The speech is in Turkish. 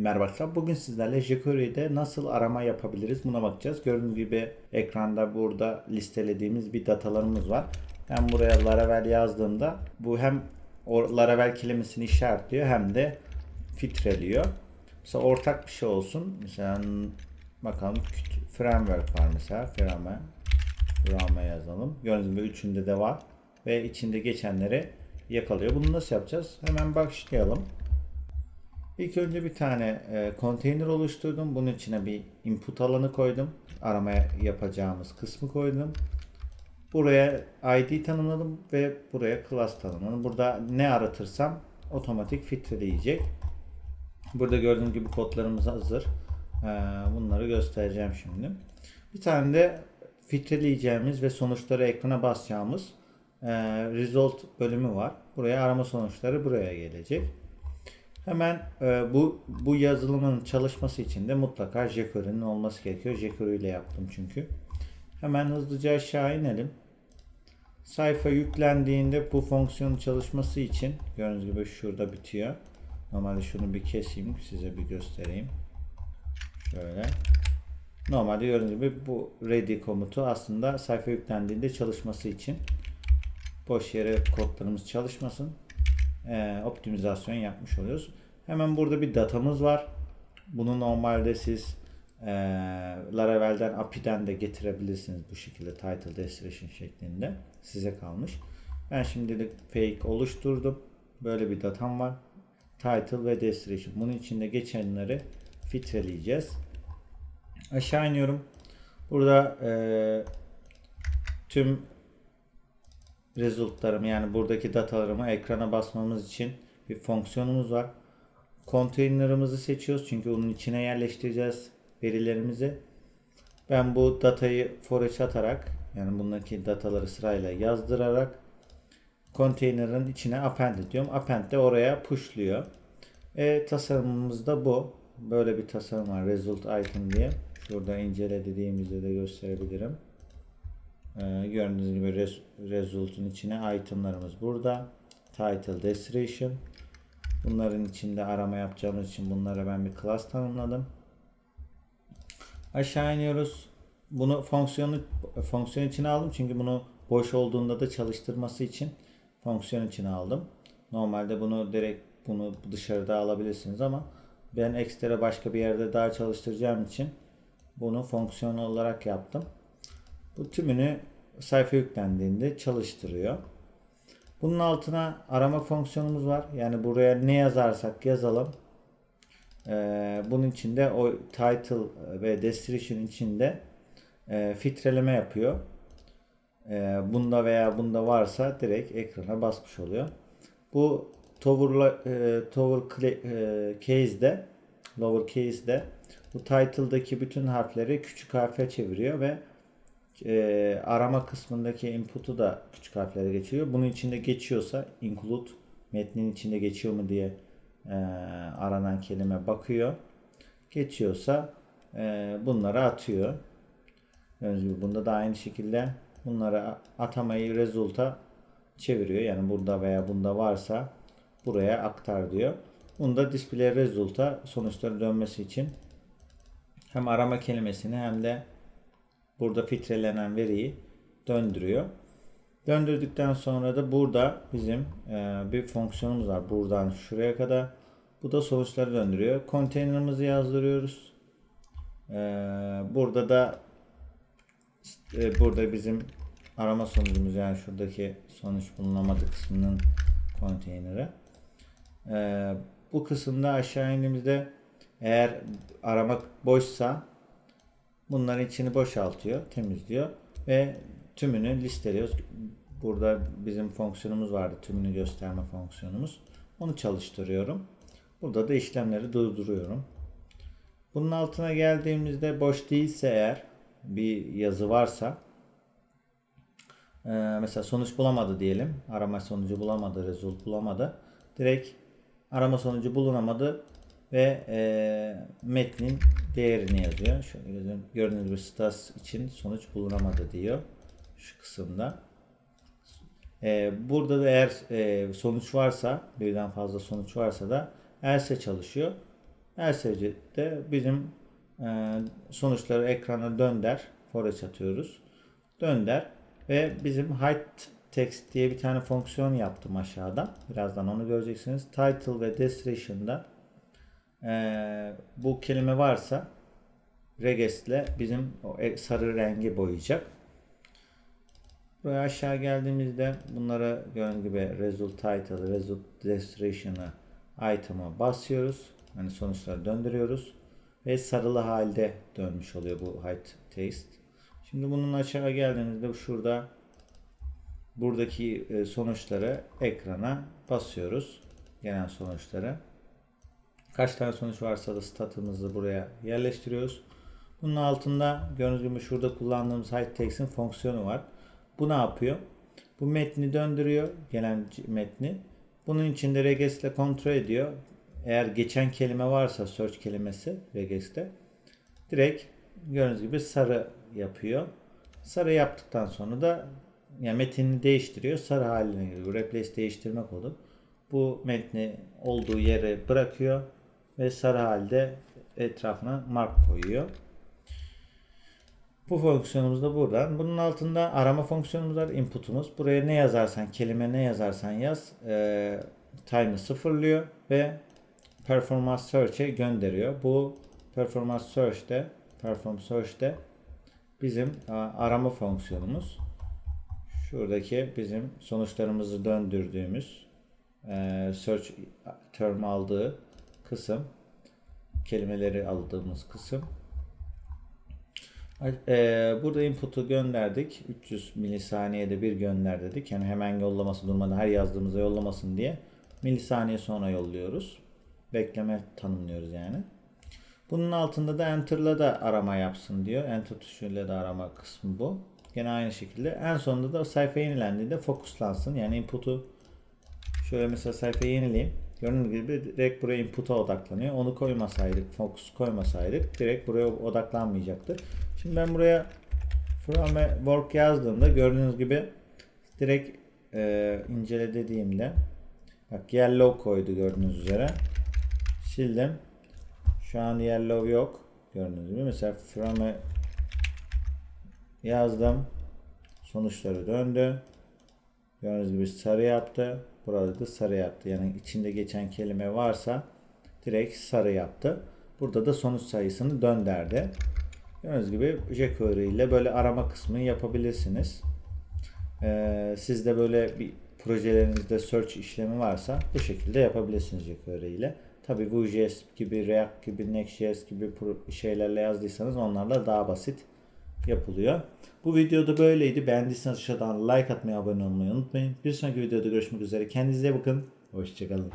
Merhaba arkadaşlar. Bugün sizlerle jQuery'de nasıl arama yapabiliriz buna bakacağız. Gördüğünüz gibi ekranda burada listelediğimiz bir datalarımız var. Ben buraya Laravel yazdığımda bu hem Laravel kelimesini işaretliyor hem de filtreliyor. Mesela ortak bir şey olsun. Mesela bakalım framework var mesela. Frame, frame yazalım. Gördüğünüz gibi üçünde de var. Ve içinde geçenleri yakalıyor. Bunu nasıl yapacağız? Hemen başlayalım. İlk önce bir tane e, konteyner oluşturdum. Bunun içine bir input alanı koydum. Aramaya yapacağımız kısmı koydum. Buraya ID tanımladım ve buraya class tanımladım. Burada ne aratırsam otomatik filtreleyecek. Burada gördüğünüz gibi kodlarımız hazır. E, bunları göstereceğim şimdi. Bir tane de filtreleyeceğimiz ve sonuçları ekrana basacağımız e, result bölümü var. Buraya arama sonuçları buraya gelecek. Hemen e, bu bu yazılımın çalışması için de mutlaka jQuery'nin olması gerekiyor. jQuery ile yaptım çünkü. Hemen hızlıca aşağı inelim. Sayfa yüklendiğinde bu fonksiyonun çalışması için gördüğünüz gibi şurada bitiyor. Normalde şunu bir keseyim size bir göstereyim. Şöyle. Normalde gördüğünüz gibi bu ready komutu aslında sayfa yüklendiğinde çalışması için boş yere kodlarımız çalışmasın e, optimizasyon yapmış oluyoruz. Hemen burada bir datamız var. Bunu normalde siz e, Laravel'den API'den de getirebilirsiniz bu şekilde title destination şeklinde. Size kalmış. Ben şimdilik fake oluşturdum. Böyle bir datam var. Title ve destination. Bunun içinde geçenleri filtreleyeceğiz. Aşağı iniyorum. Burada e, tüm resultlarımı yani buradaki datalarımı ekrana basmamız için bir fonksiyonumuz var. Konteynerımızı seçiyoruz çünkü onun içine yerleştireceğiz verilerimizi. Ben bu datayı for each atarak yani bundaki dataları sırayla yazdırarak konteynerin içine append ediyorum. Append de oraya pushluyor. E, tasarımımız da bu. Böyle bir tasarım var. Result item diye. Şurada incele dediğimizde de gösterebilirim. Ee, gördüğünüz gibi res, result'un içine itemlarımız burada. Title, destination. Bunların içinde arama yapacağımız için bunlara ben bir class tanımladım. Aşağı iniyoruz. Bunu fonksiyonu fonksiyon içine aldım çünkü bunu boş olduğunda da çalıştırması için fonksiyon içine aldım. Normalde bunu direkt bunu dışarıda alabilirsiniz ama ben ekstra başka bir yerde daha çalıştıracağım için bunu fonksiyon olarak yaptım. Bu tümünü sayfa yüklendiğinde çalıştırıyor. Bunun altına arama fonksiyonumuz var. Yani buraya ne yazarsak yazalım. Ee, bunun içinde o title ve destination içinde e, filtreleme yapıyor. E, bunda veya bunda varsa direkt ekrana basmış oluyor. Bu tower, e, tower e, case'de lower case'de bu title'daki bütün harfleri küçük harfe çeviriyor ve e, arama kısmındaki input'u da küçük harflere geçiyor. Bunun içinde geçiyorsa include metnin içinde geçiyor mu diye e, aranan kelime bakıyor. Geçiyorsa e, bunları atıyor. Gördüğünüz bunda da aynı şekilde bunları atamayı result'a çeviriyor. Yani burada veya bunda varsa buraya aktar diyor. Bunu da display result'a sonuçları dönmesi için hem arama kelimesini hem de burada filtrelenen veriyi döndürüyor. Döndürdükten sonra da burada bizim e, bir fonksiyonumuz var. Buradan şuraya kadar. Bu da sonuçları döndürüyor. Konteynerimizi yazdırıyoruz. E, burada da e, burada bizim arama sonucumuz yani şuradaki sonuç bulunamadı kısmının konteyneri. Bu kısımda aşağı indiğimizde eğer aramak boşsa bunların içini boşaltıyor, temizliyor ve tümünü listeliyoruz. Burada bizim fonksiyonumuz vardı. Tümünü gösterme fonksiyonumuz. Onu çalıştırıyorum. Burada da işlemleri durduruyorum. Bunun altına geldiğimizde boş değilse eğer bir yazı varsa mesela sonuç bulamadı diyelim. Arama sonucu bulamadı, result bulamadı. Direkt arama sonucu bulunamadı ve e, metnin değerini yazıyor. Şöyle gördüğünüz gibi stas için sonuç bulunamadı diyor. Şu kısımda. E, burada da eğer e, sonuç varsa birden fazla sonuç varsa da else çalışıyor. LSC de bizim e, sonuçları ekrana dönder. Forage atıyoruz. Dönder ve bizim hide text diye bir tane fonksiyon yaptım aşağıda. Birazdan onu göreceksiniz. Title ve destination'da e, bu kelime varsa regex ile bizim o e- sarı rengi boyayacak. Buraya aşağı geldiğimizde bunlara gördüğünüz gibi result title, result destination'ı item'a basıyoruz. Hani sonuçları döndürüyoruz. Ve sarılı halde dönmüş oluyor bu height text. Şimdi bunun aşağı geldiğimizde şurada buradaki e, sonuçları ekrana basıyoruz. Gelen sonuçları. Kaç tane sonuç varsa da statımızı buraya yerleştiriyoruz. Bunun altında gördüğünüz gibi şurada kullandığımız height text'in fonksiyonu var. Bu ne yapıyor? Bu metni döndürüyor. Gelen metni. Bunun içinde regex ile kontrol ediyor. Eğer geçen kelime varsa search kelimesi regex'te direkt gördüğünüz gibi sarı yapıyor. Sarı yaptıktan sonra da yani metinini değiştiriyor. Sarı haline geliyor. Replace değiştirme kodu. Bu metni olduğu yere bırakıyor ve sarı halde etrafına mark koyuyor. Bu fonksiyonumuz da buradan. Bunun altında arama fonksiyonumuz var. Input'umuz. Buraya ne yazarsan, kelime ne yazarsan yaz. E, time'ı sıfırlıyor ve performance search'e gönderiyor. Bu performance search'te perform search'te bizim a, arama fonksiyonumuz. Şuradaki bizim sonuçlarımızı döndürdüğümüz e, search term aldığı kısım kelimeleri aldığımız kısım Eee, burada input'u gönderdik. 300 milisaniyede bir gönder dedik. Yani hemen yollaması durmadan her yazdığımızda yollamasın diye. Milisaniye sonra yolluyoruz. Bekleme tanımlıyoruz yani. Bunun altında da enter'la da arama yapsın diyor. Enter tuşuyla da arama kısmı bu. Gene aynı şekilde. En sonunda da sayfa yenilendiğinde fokuslansın. Yani input'u Şöyle mesela sayfayı yenileyim. Gördüğünüz gibi direkt buraya input'a odaklanıyor. Onu koymasaydık, focus koymasaydık direkt buraya odaklanmayacaktı. Şimdi ben buraya from work yazdığımda gördüğünüz gibi direkt e, incele dediğimde bak yellow koydu gördüğünüz üzere. Sildim. Şu an yellow yok. Gördüğünüz gibi mesela from yazdım. Sonuçları döndü. Gördüğünüz gibi sarı yaptı. Burada da sarı yaptı. Yani içinde geçen kelime varsa direkt sarı yaptı. Burada da sonuç sayısını dönderdi. Gördüğünüz gibi jQuery ile böyle arama kısmını yapabilirsiniz. Ee, sizde böyle bir projelerinizde search işlemi varsa bu şekilde yapabilirsiniz jQuery ile. Tabi Vue.js gibi, React gibi, Next.js gibi şeylerle yazdıysanız onlarla daha basit yapılıyor. Bu videoda böyleydi. Beğendiyseniz aşağıdan like atmayı, abone olmayı unutmayın. Bir sonraki videoda görüşmek üzere. Kendinize bakın. Hoşçakalın.